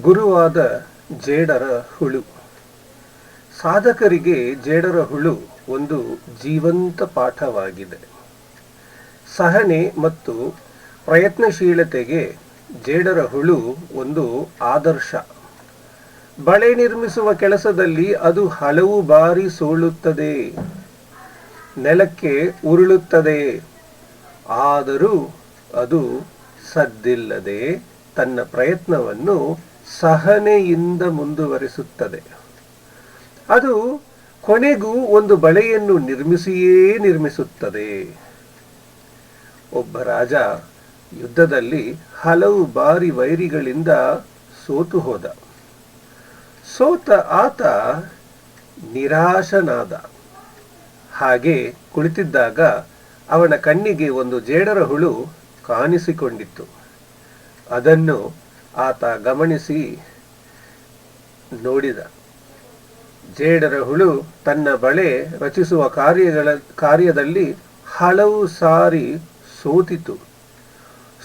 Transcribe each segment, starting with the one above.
ಗುರುವಾದ ಜೇಡರ ಹುಳು. ಸಾಧಕರಿಗೆ ಜೇಡರ ಹುಳು ಒಂದು ಜೀವಂತ ಪಾಠವಾಗಿದೆ. ಸಹನೆ ಮತ್ತು ಪ್ರಯತ್ನಶೀಲತೆಗೆ ಜೇಡರ ಹುಳು ಒಂದು ಆದರ್ಶ. ಬಳೆ ನಿರ್ಮಿಸುವ ಕೆಲಸದಲ್ಲಿ ಅದು ಹಲವು ಬಾರಿ ಸೋಳುತ್ತದೆ ನೆಲಕ್ಕೆ ಉರುಳುತ್ತದೆ. ಆದರೂ ಅದು ಸದ್ದಿಲ್ಲದೆ ತನ್ನ ಪ್ರಯತ್ನವನ್ನು ಸಹನೆಯಿಂದ ಮುಂದುವರಿಸುತ್ತದೆ. ಅದು ಕೊನೆಗೂ ಒಂದು ಬಳೆಯನ್ನು ನಿರ್ಮಿಸಿಯೇ ನಿರ್ಮಿಸುತ್ತದೆ. ಒಬ್ಬ ರಾಜ ಯುದ್ಧದಲ್ಲಿ ಹಲವು ಬಾರಿ ವೈರಿಗಳಿಂದ ಸೋತು ಹೋದ. ಸೋತ ಆತ ನಿರಾಶನಾದ. ಹಾಗೆ ಕುಳಿತಿದ್ದಾಗ ಅವನ ಕಣ್ಣಿಗೆ ಒಂದು ಜೇಡರ ಹುಳು ಕಾಣಿಸಿಕೊಂಡಿತ್ತು. ಅದನ್ನು ಆತ ಗಮನಿಸಿ ನೋಡಿದ. ಜೇಡರ ಹುಳು ತನ್ನ ಬಳೆ ರಚಿಸುವ ಕಾರ್ಯಗಳ, ಕಾರ್ಯದಲ್ಲಿ ಹಲವು ಸಾರಿ ಸೋತಿತು.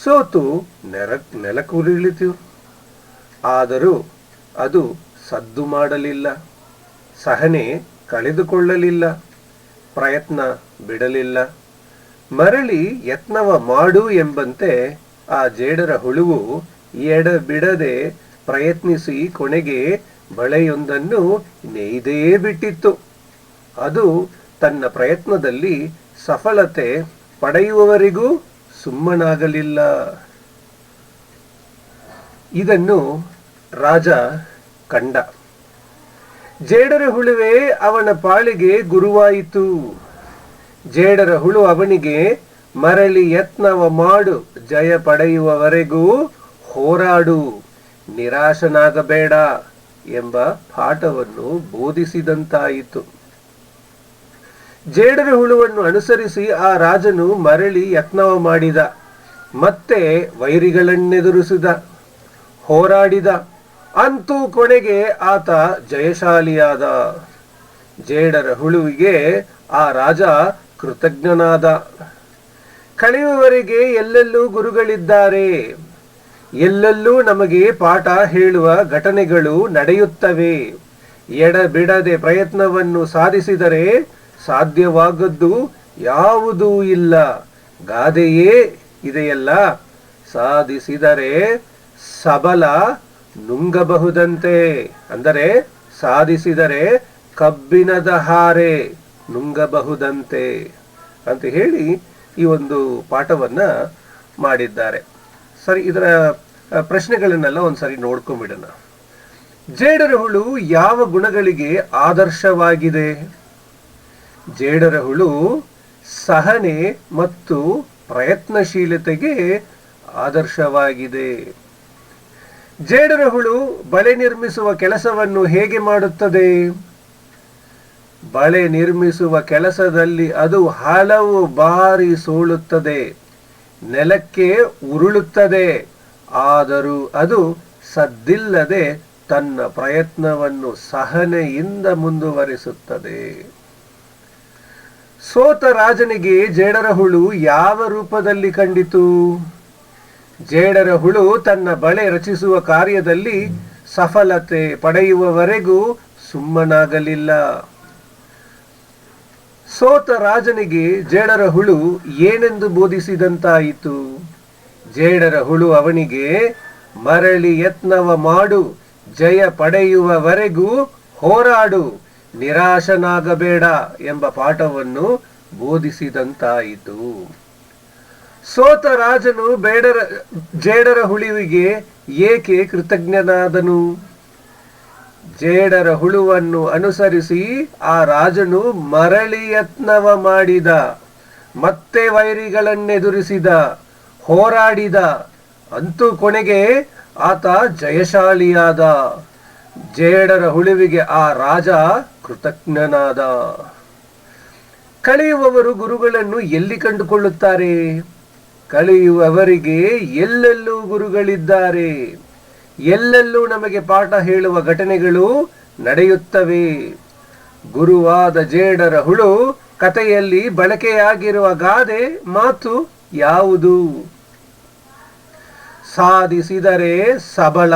ಸೋತು ನೆರ ನೆಲಕುರುಳಿತು ಆದರೂ ಅದು ಸದ್ದು ಮಾಡಲಿಲ್ಲ. ಸಹನೆ ಕಳೆದುಕೊಳ್ಳಲಿಲ್ಲ. ಪ್ರಯತ್ನ ಬಿಡಲಿಲ್ಲ. ಮರಳಿ ಯತ್ನವ ಮಾಡು ಎಂಬಂತೆ ಆ ಜೇಡರ ಹುಳುವು ಎಡಬಿಡದೆ ಪ್ರಯತ್ನಿಸಿ ಕೊನೆಗೆ ಬಳೆಯೊಂದನ್ನು ನೇಯ್ದೇ ಬಿಟ್ಟಿತ್ತು. ಅದು ತನ್ನ ಪ್ರಯತ್ನದಲ್ಲಿ ಸಫಲತೆ ಪಡೆಯುವವರಿಗೂ ಸುಮ್ಮನಾಗಲಿಲ್ಲ. ಇದನ್ನು ರಾಜ ಕಂಡ. ಜೇಡರ ಹುಳುವೆ ಅವನ ಪಾಳಿಗೆ ಗುರುವಾಯಿತು. ಜೇಡರ ಹುಳು ಅವನಿಗೆ ಮರಳಿ ಯತ್ನವ ಮಾಡು, ಜಯ ಪಡೆಯುವವರೆಗೂ ಹೋರಾಡು, ನಿರಾಶನಾಗಬೇಡ ಎಂಬ ಪಾಠವನ್ನು ಬೋಧಿಸಿದಂತಾಯಿತು. ಜೇಡರ ಹುಳುವನ್ನು ಅನುಸರಿಸಿ ಆ ರಾಜನು ಮರಳಿ ಯತ್ನವ ಮಾಡಿದ, ಮತ್ತೆ ವೈರಿಗಳನ್ನೆದುರಿಸಿದ, ಹೋರಾಡಿದ. ಅಂತೂ ಕೊನೆಗೆ ಆತ ಜಯಶಾಲಿಯಾದ. ಜೇಡರ ಹುಳುವಿಗೆ ಆ ರಾಜ ಕೃತಜ್ಞನಾದ. ಕಳೆಯುವವರೆಗೆ ಎಲ್ಲೆಲ್ಲೂ ಗುರುಗಳಿದ್ದಾರೆ. ಎಲ್ಲೆಲ್ಲೂ ನಮಗೆ ಪಾಠ ಹೇಳುವ ಘಟನೆಗಳು ನಡೆಯುತ್ತವೆ. ಎಡಬಿಡದೆ ಪ್ರಯತ್ನವನ್ನು ಸಾಧಿಸಿದರೆ ಸಾಧ್ಯವಾಗದ್ದು ಯಾವುದೂ ಇಲ್ಲ. ಗಾದೆಯೇ ಇದೆಯಲ್ಲ. ಸಾಧಿಸಿದರೆ ಸಬಲ ನುಂಗಬಹುದಂತೆ. ಅಂದರೆ ಸಾಧಿಸಿದರೆ ಕಬ್ಬಿಣದ ಹಾರೆ ನುಂಗಬಹುದಂತೆ ಅಂತ ಹೇಳಿ ಈ ಒಂದು ಪಾಠವನ್ನು ಮಾಡಿದ್ದಾರೆ. ಸರಿ, ಇದರ ಪ್ರಶ್ನೆಗಳನ್ನೆಲ್ಲ ಒಂದ್ಸರಿ ನೋಡ್ಕೊಂಡ್ಬಿಡೋಣ ಜೇಡರ ಹುಳು ಯಾವ ಗುಣಗಳಿಗೆ ಆದರ್ಶವಾಗಿದೆ? ಜೇಡರ ಹುಳು ಸಹನೆ ಮತ್ತು ಪ್ರಯತ್ನಶೀಲತೆಗೆ ಆದರ್ಶವಾಗಿದೆ. ಜೇಡರ ಹುಳು ಬಳೆ ನಿರ್ಮಿಸುವ ಕೆಲಸವನ್ನು ಹೇಗೆ ಮಾಡುತ್ತದೆ? ಬಳೆ ನಿರ್ಮಿಸುವ ಕೆಲಸದಲ್ಲಿ ಅದು ಹಲವು ಬಾರಿ ಸೋಲುತ್ತದೆ. ನೆಲಕ್ಕೆ ಉರುಳುತ್ತದೆ. ಆದರೂ ಅದು ಸದ್ದಿಲ್ಲದೆ ತನ್ನ ಪ್ರಯತ್ನವನ್ನು ಸಹನೆಯಿಂದ ಮುಂದುವರಿಸುತ್ತದೆ. ಸೋತ ರಾಜನಿಗೆ ಜೇಡರ ಹುಳು ಯಾವ ರೂಪದಲ್ಲಿ ಕಂಡಿತು? ಜೇಡರ ಹುಳು ತನ್ನ ಬಳೆ ರಚಿಸುವ ಕಾರ್ಯದಲ್ಲಿ ಸಫಲತೆ ಪಡೆಯುವವರೆಗೂ ಸುಮ್ಮನಾಗಲಿಲ್ಲ. ಸೋತ ರಾಜನಿಗೆ ಜೇಡರ ಹುಳು ಏನೆಂದು ಬೋಧಿಸಿದಂತಾಯಿತು? ಜೇಡರ ಹುಳು ಅವನಿಗೆ, ಮರಳಿ ಯತ್ನವ ಮಾಡು, ಜಯ ಪಡೆಯುವವರೆಗೂ ಹೋರಾಡು, ನಿರಾಶನಾಗಬೇಡ ಎಂಬ ಪಾಠವನ್ನು ಬೋಧಿಸಿದಂತಾಯಿತು. ಸೋತ ರಾಜನು ಬೇಡರ, ಜೇಡರ ಹುಳುವಿಗೆ ಏಕೆ ಕೃತಜ್ಞನಾದನು? ಜೇಡರ ಹುಳುವನ್ನು ಅನುಸರಿಸಿ ಆ ರಾಜನು ಮರಳಿ ಯತ್ನವ ಮಾಡಿದ, ಮತ್ತೆ ವೈರಿಗಳನ್ನೆದುರಿಸಿದ, ಹೋರಾಡಿದ. ಅಂತೂ ಕೊನೆಗೆ ಆತ ಜಯಶಾಲಿಯಾದ. ಜೇಡರ ಹುಳುವಿಗೆ ಆ ರಾಜ ಕೃತಜ್ಞನಾದ. ಕಳೆಯುವವರು ಗುರುಗಳನ್ನು ಎಲ್ಲಿ ಕಂಡುಕೊಳ್ಳುತ್ತಾರೆ? ಕಳೆಯುವವರಿಗೆ ಎಲ್ಲೆಲ್ಲೂ ಗುರುಗಳಿದ್ದಾರೆ. ಎಲ್ಲೆಲ್ಲೂ ನಮಗೆ ಪಾಠ ಹೇಳುವ ಘಟನೆಗಳು ನಡೆಯುತ್ತವೆ. ಗುರುವಾದ ಜೇಡರ ಹುಳು ಕಥೆಯಲ್ಲಿ ಬಳಕೆಯಾಗಿರುವ ಗಾದೆ ಮಾತು ಯಾವುದು? ಸಾಧಿಸಿದರೆ ಸಬಲ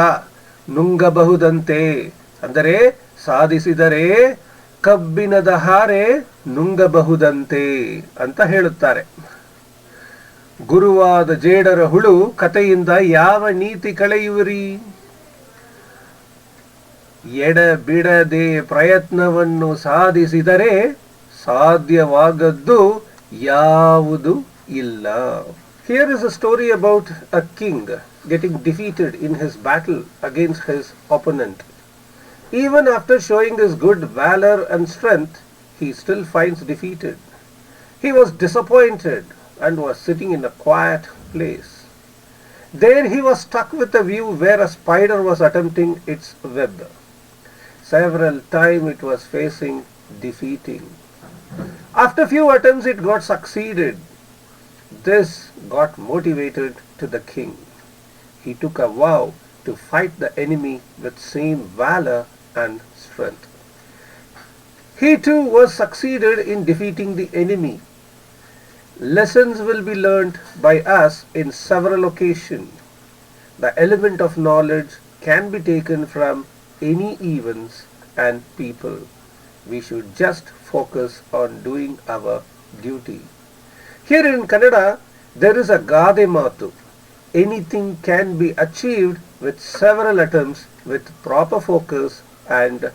ನುಂಗಬಹುದಂತೆ. ಅಂದರೆ ಸಾಧಿಸಿದರೆ ಕಬ್ಬಿಣದ ಹಾರೆ ನುಂಗಬಹುದಂತೆ ಅಂತ ಹೇಳುತ್ತಾರೆ. ಗುರುವಾದ ಜೇಡರ ಹುಳು ಕಥೆಯಿಂದ ಯಾವ ನೀತಿ ಕಳೆಯುವಿರಿ ಎಡಬಿಡದೆ ಪ್ರಯತ್ನವನ್ನು ಸಾಧಿಸಿದರೆ ಸಾಧ್ಯವಾಗದ್ದು ಯಾವುದು ಇಲ್ಲ here is a story about a king getting defeated in his battle against his opponent Even after showing his good valor and strength, he still finds defeated. He was disappointed and was sitting in a quiet place. There he was stuck with a view where a spider was attempting its web. Several times it was facing defeating. After few attempts it got succeeded. This got motivated to the king. He took a vow to fight the enemy with same valor and strength. He too was succeeded in defeating the enemy. Lessons will be learnt by us in several occasions. The element of knowledge can be taken from any events and people. We should just focus on doing our duty. Here in Kannada, there is a Gade Matu. Anything can be achieved with several attempts with proper focus and